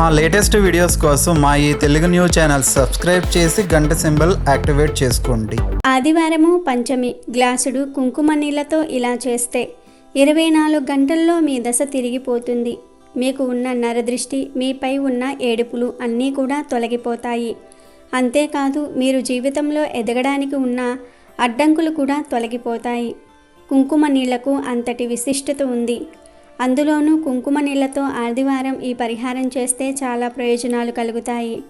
మా latest videos కోసం మా ఈ తెలుగు న్యూస్ ఛానల్ సబ్స్క్రైబ్ చేసి గంట సింబల్ యాక్టివేట్ చేసుకోండి. ఆదివారము పంచమి గ్లాసుడు కుంకుమ నీళ్ళతో ఇలా చేస్తే ఇరవై నాలుగు గంటల్లో మీ దశ తిరిగిపోతుంది. మీకు ఉన్న నరదృష్టి మీపై ఉన్న ఏడుపులు అన్నీ కూడా తొలగిపోతాయి. అంతేకాదు మీరు జీవితంలో ఎదగడానికి ఉన్న అడ్డంకులు కూడా తొలగిపోతాయి. కుంకుమ నీళ్ళకు అంతటి విశిష్టత ఉంది. అందులోనూ కుంకుమ నీళ్ళతో ఆదివారం ఈ పరిహారం చేస్తే చాలా ప్రయోజనాలు కలుగుతాయి.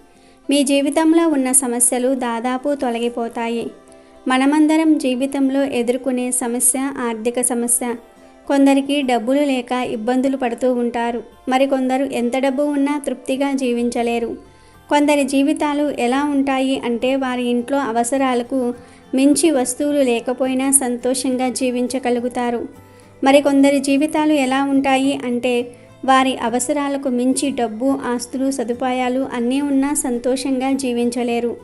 మీ జీవితంలో ఉన్న సమస్యలు దాదాపు తొలగిపోతాయి. మనమందరం జీవితంలో ఎదుర్కొనే సమస్య ఆర్థిక సమస్య. కొందరికి డబ్బులు లేక ఇబ్బందులు పడుతూ ఉంటారు. మరికొందరు ఎంత డబ్బు ఉన్నా తృప్తిగా జీవించలేరు. కొందరి జీవితాలు ఎలా ఉంటాయి అంటే వారి ఇంట్లో అవసరాలకు మించి వస్తువులు లేకపోయినా సంతోషంగా జీవించగలుగుతారు. మరికొందరి జీవితాలు ఎలా ఉంటాయి అంటే వారి అవసరాలకు మించి డబ్బు ఆస్తులు సదుపాయాలు అన్నీ ఉన్నా సంతోషంగా జీవించలేరు.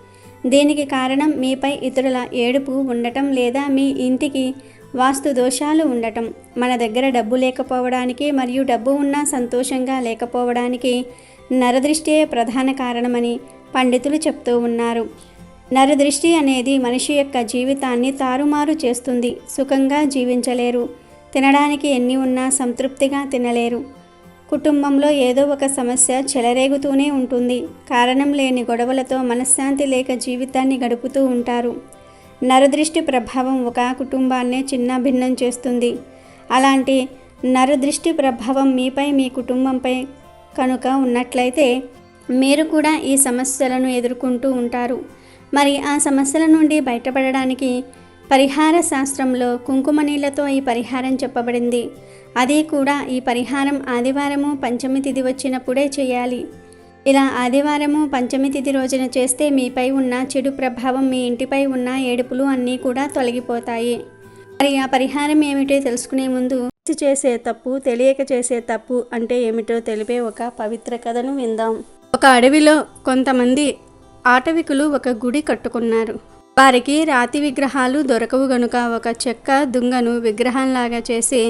దీనికి కారణం? మీపై ఇతరుల ఏడుపు ఉండటం లేదా మీ ఇంటికి వాస్తు దోషాలు ఉండటం. మన దగ్గర డబ్బు లేకపోవడానికి మరియు డబ్బు ఉన్నా సంతోషంగా లేకపోవడానికి నరదృష్టియే ప్రధాన కారణమని పండితులు చెప్తూ ఉన్నారు. నరదృష్టి అనేది మనిషి యొక్క జీవితాన్ని తారుమారు చేస్తుంది. సుఖంగా జీవించలేరు. తినడానికి ఎన్ని ఉన్నా సంతృప్తిగా తినలేరు. కుటుంబంలో ఏదో ఒక సమస్య చెలరేగుతూనే ఉంటుంది. కారణం లేని గొడవలతో మనశ్శాంతి లేక జీవితాన్ని గడుపుతూ ఉంటారు. నరదృష్టి ప్రభావం ఒక కుటుంబాన్నే చిన్న భిన్నం చేస్తుంది. అలాంటి నరదృష్టి ప్రభావం మీపై మీ కుటుంబంపై కనుక ఉన్నట్లయితే మీరు కూడా ఈ సమస్యలను ఎదుర్కొంటూ ఉంటారు. మరి ఆ సమస్యల నుండి బయటపడడానికి పరిహార శాస్త్రంలో కుంకుమ నీళ్ళతో ఈ పరిహారం చెప్పబడింది. అది కూడా ఈ పరిహారం ఆదివారము పంచమి తిథి వచ్చినప్పుడే చేయాలి. ఇలా ఆదివారము పంచమి తిథి రోజున చేస్తే మీపై ఉన్న చెడు ప్రభావం మీ ఇంటిపై ఉన్న ఏడుపులు అన్నీ కూడా తొలగిపోతాయి. మరి ఆ పరిహారం ఏమిటో తెలుసుకునే ముందు చేసే తప్పు తెలియక చేసే తప్పు అంటే ఏమిటో తెలిపే ఒక పవిత్ర కథను విందాం. ఒక అడవిలో కొంతమంది ఆటవికులు ఒక గుడి కట్టుకున్నారు. వారికి రాతి విగ్రహాలు దొరకవు గనుక ఒక చెక్క దుంగను విగ్రహంలాగా చేసి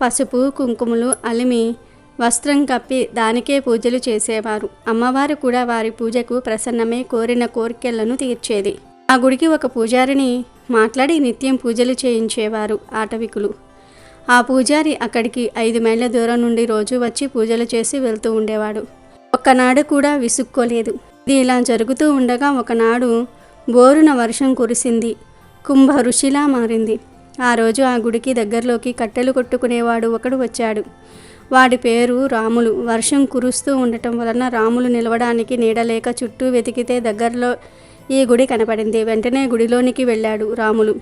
పసుపు కుంకుమలు అలిమి వస్త్రం కప్పి దానికే పూజలు చేసేవారు. అమ్మవారు కూడా వారి పూజకు ప్రసన్నమే కోరిన కోరికలను తీర్చేది. ఆ గుడికి ఒక పూజారిని మాట్లాడి నిత్యం పూజలు చేయించేవారు ఆటవికులు. ఆ పూజారి అక్కడికి ఐదు మైళ్ళ దూరం నుండి రోజు వచ్చి పూజలు చేసి వెళ్తూ ఉండేవాడు. ఒక్కనాడు కూడా విసుక్కోలేదు. ఇది ఇలా జరుగుతూ ఉండగా ఒకనాడు బోరున వర్షం కురిసింది. కుంభ ఋషిలా మారింది. ఆ రోజు ఆ గుడికి దగ్గరలోకి కట్టెలు కొట్టుకునేవాడు ఒకడు వచ్చాడు. వాడి పేరు రాములు. వర్షం కురుస్తూ ఉండటం వలన రాములు నిలవడానికి నీడలేక చుట్టూ వెతికితే దగ్గరలో ఈ గుడి కనపడింది. వెంటనే గుడిలోనికి వెళ్ళాడు రాములు.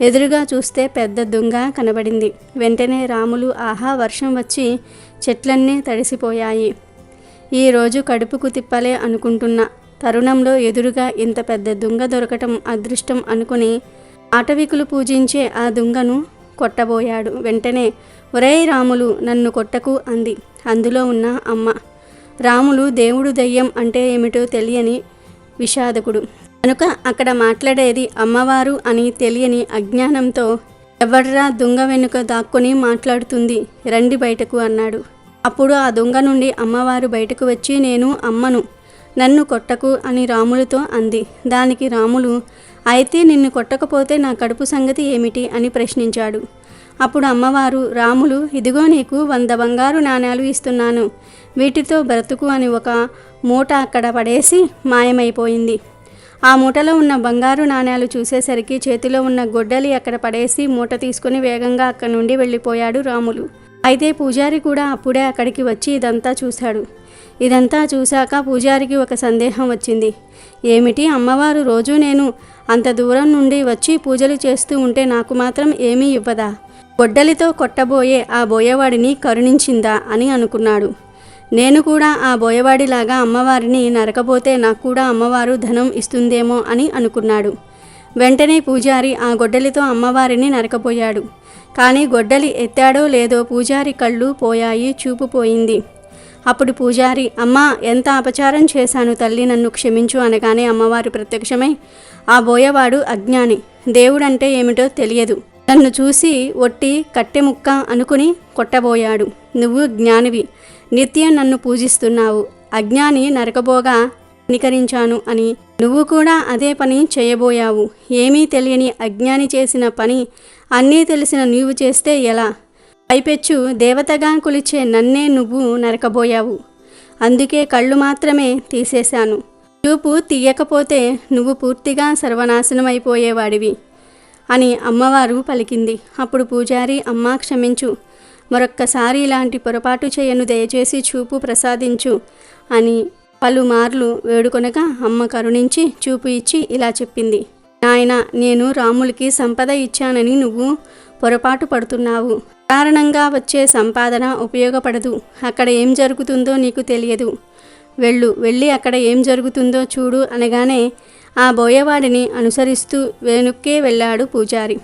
ఎదురుగా చూస్తే పెద్ద దుంగ కనబడింది. వెంటనే రాములు ఆహా వర్షం వచ్చి చెట్లన్నీ తడిసిపోయాయి. ఈరోజు కడుపుకు తిప్పలే అనుకుంటున్నా. తరుణంలో ఎదురుగా ఇంత పెద్ద దుంగ దొరకటం అదృష్టం అనుకుని ఆటవికులు పూజించే ఆ దుంగను కొట్టబోయాడు. వెంటనే ఒరేయ్ రాములు నన్ను కొట్టకు అంది. అందులో ఉన్న అమ్మ రాములు దేవుడు దయ్యం అంటే ఏమిటో తెలియని విషాదకుడు. కనుక అక్కడ మాట్లాడేది అమ్మవారు అని తెలియని అజ్ఞానంతో ఎవడ్రా దొంగ వెనుక దాక్కుని మాట్లాడుతుంది? రండి బయటకు అన్నాడు. అప్పుడు ఆ దొంగ నుండి అమ్మవారు బయటకు వచ్చి నేను అమ్మను. నన్ను కొట్టకు అని రాములతో అంది. దానికి రాములు అయితే నిన్ను కొట్టకపోతే నా కడుపు సంగతి ఏమిటి? అని ప్రశ్నించాడు. అప్పుడు అమ్మవారు రాములు ఇదిగో నీకు వంద బంగారు నాణ్యాలు ఇస్తున్నాను. వీటితో బ్రతుకు అని ఒక మూట అక్కడ పడేసి మాయమైపోయింది. ఆ మూటలో ఉన్న బంగారు నాణ్యాలు చూసేసరికి చేతిలో ఉన్న గొడ్డలి అక్కడ పడేసి మూట తీసుకుని వేగంగా అక్కడి నుండి వెళ్ళిపోయాడు రాములు. అయితే పూజారి కూడా అప్పుడే అక్కడికి వచ్చి ఇదంతా చూశాడు. ఇదంతా చూశాక పూజారికి ఒక సందేహం వచ్చింది. ఏమిటి అమ్మవారు రోజు నేను అంత దూరం నుండి వచ్చి పూజలు చేస్తూ ఉంటే నాకు మాత్రం ఏమీ ఇవ్వదా? గొడ్డలితో కొట్టబోయే ఆ బోయవాడిని కరుణించిందా అని అనుకున్నాడు. నేను కూడా ఆ బోయవాడిలాగా అమ్మవారిని నరకపోతే నాకు కూడా అమ్మవారు ధనం ఇస్తుందేమో అని అనుకున్నాడు. వెంటనే పూజారి ఆ గొడ్డలితో అమ్మవారిని నరకపోయాడు కానీ గొడ్డలి ఎత్తాడో లేదో పూజారి కళ్ళు పోయాయి చూపు పోయింది. అప్పుడు పూజారి అమ్మా ఎంత అపచారం చేశాను తల్లి నన్ను క్షమించు అనగానే అమ్మవారు ప్రత్యక్షమై ఆ బోయవాడు అజ్ఞాని దేవుడంటే ఏమిటో తెలియదు. నన్ను చూసి ఒట్టి కట్టె ముక్క అనుకుని కొట్టబోయాడు. నువ్వు జ్ఞానివి నిత్యం నన్ను పూజిస్తున్నావు. అజ్ఞాని నరకబోగా నికరించాను అని. నువ్వు కూడా అదే పని చేయబోయావు. ఏమీ తెలియని అజ్ఞాని చేసిన పని అన్నీ తెలిసిన నీవు చేస్తే ఎలా? పైపెచ్చు దేవతగా కొలిచే నన్నే నువ్వు నరకబోయావు. అందుకే కళ్ళు మాత్రమే తీసేశాను. చూపు తీయకపోతే నువ్వు పూర్తిగా సర్వనాశనమైపోయేవాడివి అని అమ్మవారు పలికింది. అప్పుడు పూజారి అమ్మా క్షమించు. మరొక్కసారి ఇలాంటి పొరపాటు చేయను. దయచేసి చూపు ప్రసాదించు అని పలుమార్లు వేడుకొనగా అమ్మ కరుణించి చూపు ఇచ్చి ఇలా చెప్పింది. నాయన నేను రాములకి సంపద ఇచ్చానని నువ్వు పొరపాటు పడుతున్నావు. కారణంగా వచ్చే సంపాదన ఉపయోగపడదు. అక్కడ ఏం జరుగుతుందో నీకు తెలియదు. వెళ్ళు వెళ్ళి అక్కడ ఏం జరుగుతుందో చూడు అనగానే ఆ బోయవాడిని అనుసరిస్తూ వెనుక్కే వెళ్ళాడు పూజారి.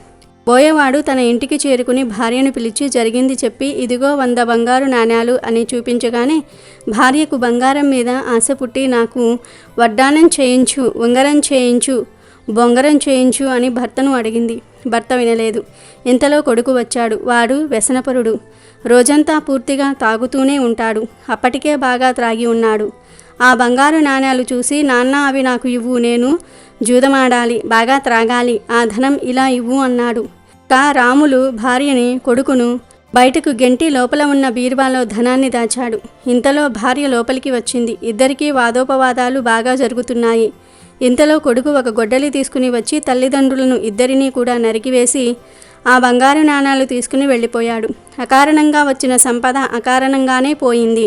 బోయవాడు తన ఇంటికి చేరుకుని భార్యను పిలిచి జరిగింది చెప్పి ఇదిగో వంద బంగారు నాణ్యాలు అని చూపించగానే భార్యకు బంగారం మీద ఆశ పుట్టి నాకు వడ్డానం చేయించు ఉంగరం చేయించు బొంగరం చేయించు అని భర్తను అడిగింది. భర్త వినలేదు. ఇంతలో కొడుకు వచ్చాడు. వాడు వ్యసనపరుడు. రోజంతా పూర్తిగా తాగుతూనే ఉంటాడు. అప్పటికే బాగా త్రాగి ఉన్నాడు. ఆ బంగారు నాణ్యాలు చూసి నాన్న అవి నాకు ఇవ్వు నేను జూదమాడాలి బాగా త్రాగాలి ఆ ధనం ఇలా ఇవ్వు అన్నాడు. కా రాములు భార్యని కొడుకును బయటకు గెంటి లోపల ఉన్న బీరువాలో ధనాన్ని దాచాడు. ఇంతలో భార్య లోపలికి వచ్చింది. ఇద్దరికీ వాదోపవాదాలు బాగా జరుగుతున్నాయి. ఇంతలో కొడుకు ఒక గొడ్డలి తీసుకుని వచ్చి తల్లిదండ్రులను ఇద్దరినీ కూడా నరికివేసి ఆ బంగారు నాణాలు తీసుకుని వెళ్ళిపోయాడు. అకారణంగా వచ్చిన సంపద అకారణంగానే పోయింది.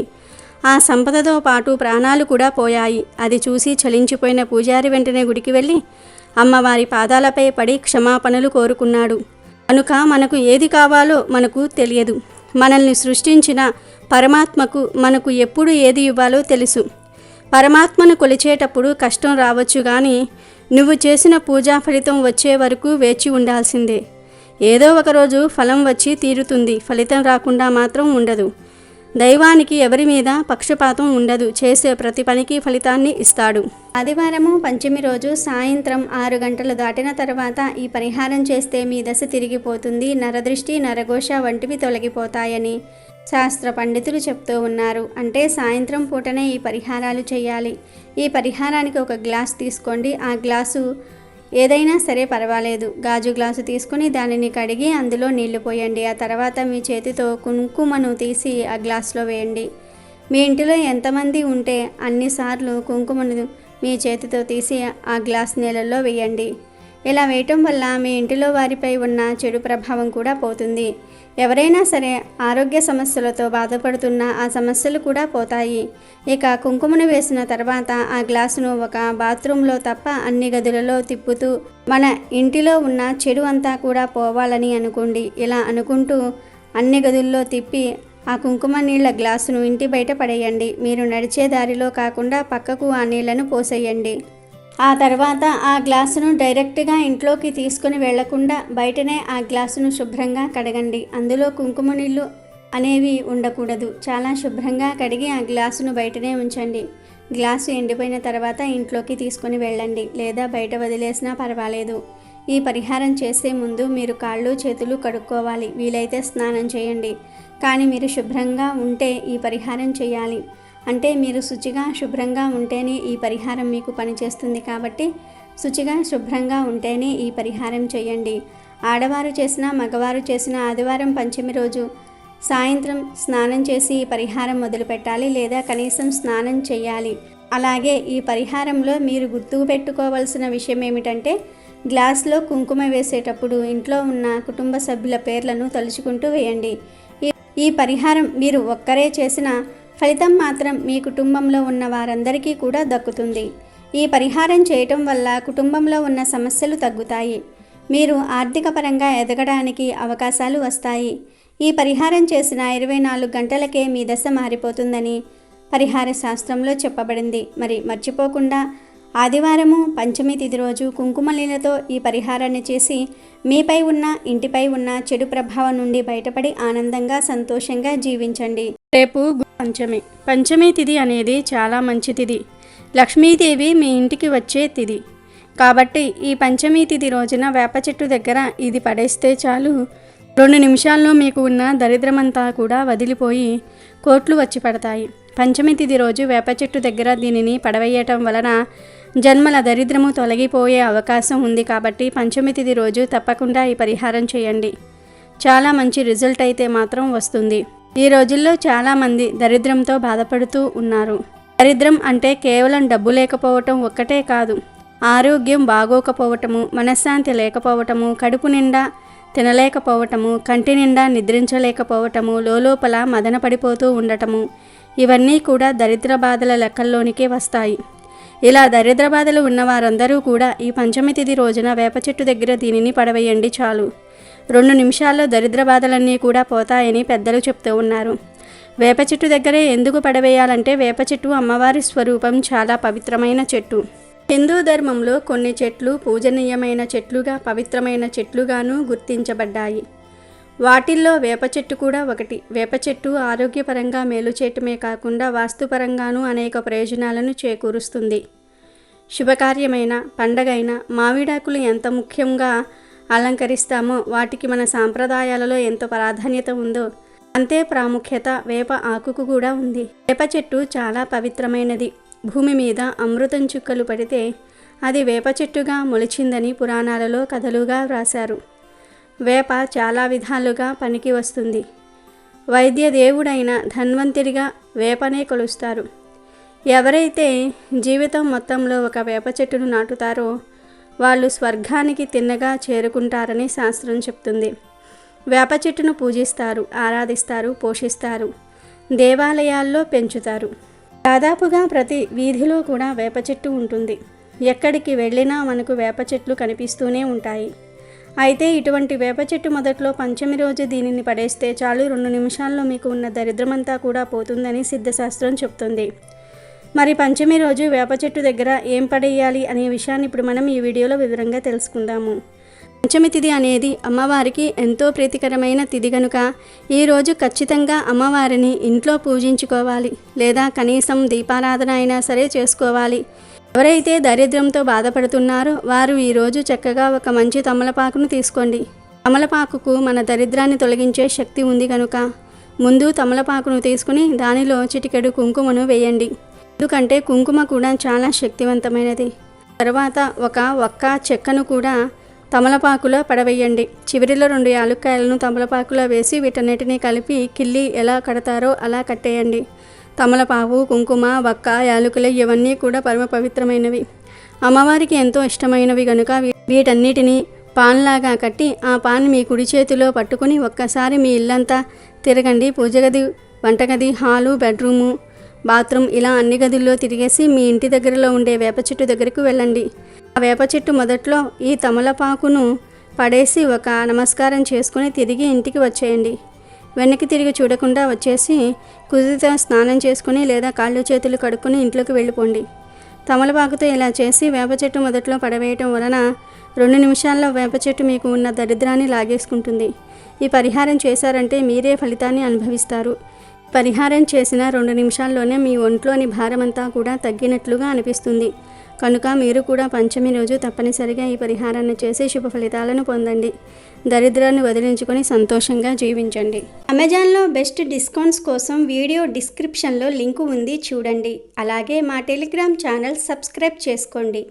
ఆ సంపదతో పాటు ప్రాణాలు కూడా పోయాయి. అది చూసి చలించిపోయిన పూజారి వెంటనే గుడికి వెళ్ళి అమ్మవారి పాదాలపై పడి క్షమాపణలు కోరుకున్నాడు. కనుక మనకు ఏది కావాలో మనకు తెలియదు. మనల్ని సృష్టించిన పరమాత్మకు మనకు ఎప్పుడు ఏది ఇవ్వాలో తెలుసు. పరమాత్మను కొలిచేటప్పుడు కష్టం రావచ్చు కానీ నువ్వు చేసిన పూజా ఫలితం వచ్చే వరకు వేచి ఉండాల్సిందే. ఏదో ఒకరోజు ఫలం వచ్చి తీరుతుంది. ఫలితం రాకుండా మాత్రం ఉండదు. దైవానికి ఎవరి మీద పక్షపాతం ఉండదు. చేసే ప్రతి పనికి ఫలితాన్ని ఇస్తాడు. ఆదివారము పంచమి రోజు సాయంత్రం ఆరు గంటలు దాటిన తర్వాత ఈ పరిహారం చేస్తే మీ దశ తిరిగిపోతుంది. నరదృష్టి నరఘోష వంటివి తొలగిపోతాయని శాస్త్ర పండితులు చెప్తూ ఉన్నారు. అంటే సాయంత్రం పూటనే ఈ పరిహారాలు చేయాలి. ఈ పరిహారానికి ఒక గ్లాస్ తీసుకోండి. ఆ గ్లాసు ఏదైనా సరే పర్వాలేదు. గాజు గ్లాసు తీసుకుని దానిని కడిగి అందులో నీళ్ళు పోయండి. ఆ తర్వాత మీ చేతితో కుంకుమను తీసి ఆ గ్లాసులో వేయండి. మీ ఇంటిలో ఎంతమంది ఉంటే అన్నిసార్లు కుంకుమను మీ చేతితో తీసి ఆ గ్లాస్ నీళ్ళల్లో వేయండి. ఇలా వేయటం వల్ల మీ ఇంటిలో వారిపై ఉన్న చెడు ప్రభావం కూడా పోతుంది. ఎవరైనా సరే ఆరోగ్య సమస్యలతో బాధపడుతున్న ఆ సమస్యలు కూడా పోతాయి. ఇక కుంకుమను వేసిన తర్వాత ఆ గ్లాసును ఒక బాత్రూంలో తప్ప అన్ని గదులలో తిప్పుతూ మన ఇంటిలో ఉన్న చెడు అంతా కూడా పోవాలని అనుకోండి. ఇలా అనుకుంటూ అన్ని గదుల్లో తిప్పి ఆ కుంకుమ నీళ్ళ గ్లాసును ఇంటి బయట పడేయండి. మీరు నడిచే దారిలో కాకుండా పక్కకు ఆ నీళ్ళను పోసేయండి. ఆ తర్వాత ఆ గ్లాసును డైరెక్ట్గా ఇంట్లోకి తీసుకుని వెళ్ళకుండా బయటనే ఆ గ్లాసును శుభ్రంగా కడగండి. అందులో కుంకుమ నీళ్ళు అనేవి ఉండకూడదు. చాలా శుభ్రంగా కడిగి ఆ గ్లాసును బయటనే ఉంచండి. గ్లాసు ఎండిపోయిన తర్వాత ఇంట్లోకి తీసుకుని వెళ్ళండి. లేదా బయట వదిలేసినా పర్వాలేదు. ఈ పరిహారం చేసే ముందు మీరు కాళ్ళు చేతులు కడుక్కోవాలి. వీలైతే స్నానం చేయండి. కానీ మీరు శుభ్రంగా ఉంటే ఈ పరిహారం చేయాలి. అంటే మీరు శుచిగా శుభ్రంగా ఉంటేనే ఈ పరిహారం మీకు పనిచేస్తుంది కాబట్టి శుచిగా శుభ్రంగా ఉంటేనే ఈ పరిహారం చేయండి. ఆడవారు చేసిన మగవారు చేసిన ఆదివారం పంచమి రోజు సాయంత్రం స్నానం చేసి ఈ పరిహారం మొదలుపెట్టాలి లేదా కనీసం స్నానం చేయాలి. అలాగే ఈ పరిహారంలో మీరు గుర్తుకు పెట్టుకోవాల్సిన విషయం ఏమిటంటే గ్లాస్లో కుంకుమ వేసేటప్పుడు ఇంట్లో ఉన్న కుటుంబ సభ్యుల పేర్లను తలుచుకుంటూ వేయండి. ఈ పరిహారం మీరు ఒక్కరే చేసిన ఫలితం మాత్రం మీ కుటుంబంలో ఉన్న వారందరికీ కూడా దక్కుతుంది. ఈ పరిహారం చేయటం వల్ల కుటుంబంలో ఉన్న సమస్యలు తగ్గుతాయి. మీరు ఆర్థిక పరంగా ఎదగడానికి అవకాశాలు వస్తాయి. ఈ పరిహారం చేసిన ఇరవై నాలుగు గంటలకే మీ దశ మారిపోతుందని పరిహార శాస్త్రంలో చెప్పబడింది. మరి మర్చిపోకుండా ఆదివారము పంచమి తిథి రోజు కుంకుమ నీళ్ళతో ఈ పరిహారాన్ని చేసి మీపై ఉన్న ఇంటిపై ఉన్న చెడు ప్రభావం నుండి బయటపడి ఆనందంగా సంతోషంగా జీవించండి. రేపు పంచమి. పంచమి తిథి అనేది చాలా మంచి తిథి లక్ష్మీదేవి మీ ఇంటికి వచ్చే తిథి కాబట్టి ఈ పంచమి తిథి రోజున వేప చెట్టు దగ్గర ఇది పడేస్తే చాలు. రెండు నిమిషాల్లో మీకు ఉన్న దరిద్రమంతా కూడా వదిలిపోయి కోట్లు వచ్చి పడతాయి. పంచమి తిథి రోజు వేప చెట్టు దగ్గర దీనిని పడవేయటం వలన జన్మల దరిద్రము తొలగిపోయే అవకాశం ఉంది కాబట్టి పంచమి తిథి రోజు తప్పకుండా ఈ పరిహారం చేయండి. చాలా మంచి రిజల్ట్ అయితే మాత్రం వస్తుంది. ఈ రోజుల్లో చాలామంది దరిద్రంతో బాధపడుతూ ఉన్నారు. దరిద్రం అంటే కేవలం డబ్బు లేకపోవటం ఒక్కటే కాదు. ఆరోగ్యం బాగోకపోవటము మనశ్శాంతి లేకపోవటము కడుపు నిండా తినలేకపోవటము కంటి నిండా నిద్రించలేకపోవటము లోపల మదనపడిపోతూ ఉండటము ఇవన్నీ కూడా దరిద్ర బాధల లెక్కల్లోనికి వస్తాయి. ఇలా దరిద్ర బాధలు ఉన్న వారందరూ కూడా ఈ పంచమి తిథి రోజున వేప చెట్టు దగ్గర దీనిని పడవేయండి చాలు. రెండు నిమిషాల్లో దరిద్ర బాధలన్నీ కూడా పోతాయని పెద్దలు చెప్తూ ఉన్నారు. వేప చెట్టు దగ్గరే ఎందుకు పడవేయాలంటే వేప చెట్టు అమ్మవారి స్వరూపం చాలా పవిత్రమైన చెట్టు. హిందూ ధర్మంలో కొన్ని చెట్లు పూజనీయమైన చెట్లుగా పవిత్రమైన చెట్లుగాను గుర్తించబడ్డాయి. వాటిల్లో వేప చెట్టు కూడా ఒకటి. వేప చెట్టు ఆరోగ్యపరంగా మేలు చేయటమే కాకుండా వాస్తుపరంగానూ అనేక ప్రయోజనాలను చేకూరుస్తుంది. శుభకార్యమైన పండగైన మామిడాకులు ఎంత ముఖ్యంగా అలంకరిస్తామో వాటికి మన సాంప్రదాయాలలో ఎంత ప్రాధాన్యత ఉందో అంతే ప్రాముఖ్యత వేప ఆకుకు కూడా ఉంది. వేప చెట్టు చాలా పవిత్రమైనది. భూమి మీద అమృతం చుక్కలు పడితే అది వేప చెట్టుగా మొలిచిందని పురాణాలలో కథలుగా వ్రాశారు. వేప చాలా విధాలుగా పనికి వస్తుంది. వైద్య దేవుడైన ధన్వంతరిగా వేపనే కొలుస్తారు. ఎవరైతే జీవితం మొత్తంలో ఒక వేప చెట్టును నాటుతారో వాళ్ళు స్వర్గానికి తిన్నగా చేరుకుంటారని శాస్త్రం చెప్తుంది. వేప చెట్టును పూజిస్తారు ఆరాధిస్తారు పోషిస్తారు దేవాలయాల్లో పెంచుతారు. దాదాపుగా ప్రతి వీధిలో కూడా వేప చెట్టు ఉంటుంది. ఎక్కడికి వెళ్ళినా మనకు వేప చెట్లు కనిపిస్తూనే ఉంటాయి. అయితే ఇటువంటి వేప చెట్టు మొదట్లో పంచమి రోజు దీనిని పడేస్తే చాలు రెండు నిమిషాల్లో మీకు ఉన్న దరిద్రమంతా కూడా పోతుందని సిద్ధశాస్త్రం చెప్తుంది. మరి పంచమి రోజు వేప చెట్టు దగ్గర ఏం పడేయాలి అనే విషయాన్ని ఇప్పుడు మనం ఈ వీడియోలో వివరంగా తెలుసుకుందాము. పంచమి తిథి అనేది అమ్మవారికి ఎంతో ప్రీతికరమైన తిథి కనుక ఈరోజు ఖచ్చితంగా అమ్మవారిని ఇంట్లో పూజించుకోవాలి లేదా కనీసం దీపారాధన అయినా సరే చేసుకోవాలి. ఎవరైతే దరిద్రంతో బాధపడుతున్నారో వారు ఈరోజు చక్కగా ఒక మంచి తమలపాకును తీసుకోండి. తమలపాకుకు మన దరిద్రాన్ని తొలగించే శక్తి ఉంది కనుక ముందు తమలపాకును తీసుకుని దానిలో చిటికెడు కుంకుమను వేయండి. ఎందుకంటే కుంకుమ కూడా చాలా శక్తివంతమైనది. తర్వాత ఒక ఒక్క చెక్కను కూడా తమలపాకులో పడవేయండి. చివరిలో రెండు యాలుక్కాయలను తమలపాకులో వేసి వీటన్నిటిని కలిపి కిల్లి ఎలా కడతారో అలా కట్టేయండి. తమలపాకు కుంకుమ వక్క యాలకులు ఇవన్నీ కూడా పరమ పవిత్రమైనవి. అమ్మవారికి ఎంతో ఇష్టమైనవి కనుక వీటన్నిటినీ వీటన్నిటిని పాన్లాగా కట్టి ఆ పాన్ మీ కుడి చేతిలో పట్టుకుని ఒక్కసారి మీ ఇల్లంతా తిరగండి. పూజ గది వంటగది హాలు బెడ్రూము బాత్రూమ్ ఇలా అన్ని గదుల్లో తిరిగేసి మీ ఇంటి దగ్గరలో ఉండే వేప చెట్టు దగ్గరకు వెళ్ళండి. ఆ వేప చెట్టు మొదట్లో ఈ తమలపాకును పడేసి ఒక నమస్కారం చేసుకుని తిరిగి ఇంటికి వచ్చేయండి. వెనక్కి తిరిగి చూడకుండా వచ్చేసి కుదిరితే స్నానం చేసుకుని లేదా కాళ్ళు చేతులు కడుక్కొని ఇంట్లోకి వెళ్ళిపోండి. తమలపాకుతో ఇలా చేసి వేప చెట్టు మొదట్లో పడవేయటం వలన రెండు నిమిషాల్లో వేప చెట్టు మీకు ఉన్న దరిద్రాన్ని లాగేసుకుంటుంది. ఈ పరిహారం చేశారంటే మీరే ఫలితాన్ని అనుభవిస్తారు. పరిహారం చేసిన రెండు నిమిషాల్లోనే మీ ఒంట్లోని భారమంతా కూడా తగ్గినట్లుగా అనిపిస్తుంది. కనుక మీరు కూడా పంచమి రోజు తప్పనిసరిగా ఈ పరిహారాన్ని చేసి శుభ ఫలితాలను పొందండి. దరిద్రాన్ని వదిలించుకొని సంతోషంగా జీవించండి. అమెజాన్లో బెస్ట్ డిస్కౌంట్స్ కోసం వీడియో డిస్క్రిప్షన్లో లింకు ఉంది చూడండి. అలాగే మా టెలిగ్రామ్ ఛానల్ సబ్స్క్రైబ్ చేసుకోండి.